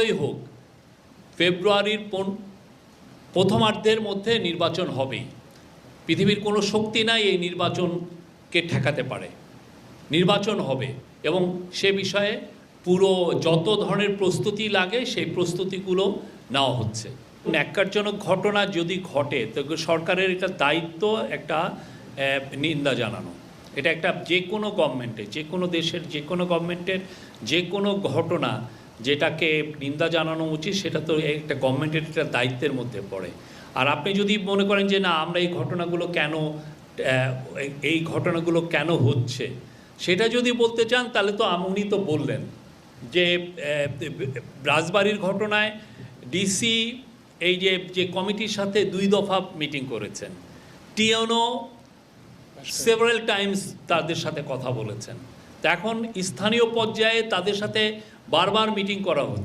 হোক, ফেব্রুয়ারির প্রথমার্ধের মধ্যে নির্বাচন হবেই। পৃথিবীর কোনো শক্তি নাই এই নির্বাচনকে ঠেকাতে পারে। নির্বাচন হবে এবং সে বিষয়ে পুরো যত ধরনের প্রস্তুতি লাগে, সেই প্রস্তুতিগুলো নেওয়া হচ্ছে। ন্যাক্কারজনক ঘটনা যদি ঘটে, তো সরকারের এটা দায়িত্ব একটা নিন্দা জানানো। এটা একটা যে কোনো গভর্নমেন্টে যে কোনো দেশের যে কোনো গভর্নমেন্টের যে কোনো ঘটনা যেটাকে নিন্দা জানানো উচিত সেটা তো একটা গভর্নমেন্টের একটা দায়িত্বের মধ্যে পড়ে। আর আপনি যদি মনে করেন যে না আমরা এই ঘটনাগুলো কেন এই ঘটনাগুলো কেন হচ্ছে? সেটা যদি বলতে চান তাহলে তো উনি তো বললেন যে রাজবাড়ির ঘটনায় ডিসি এই যে যে কমিটির সাথে দুই দফা মিটিং করেছেন। টিএনও সেভারাল টাইমস তাদের সাথে কথা বলেছেন। এখন স্থানীয় পর্যায়ে তাদের সাথে বারবার মিটিং করা হচ্ছে।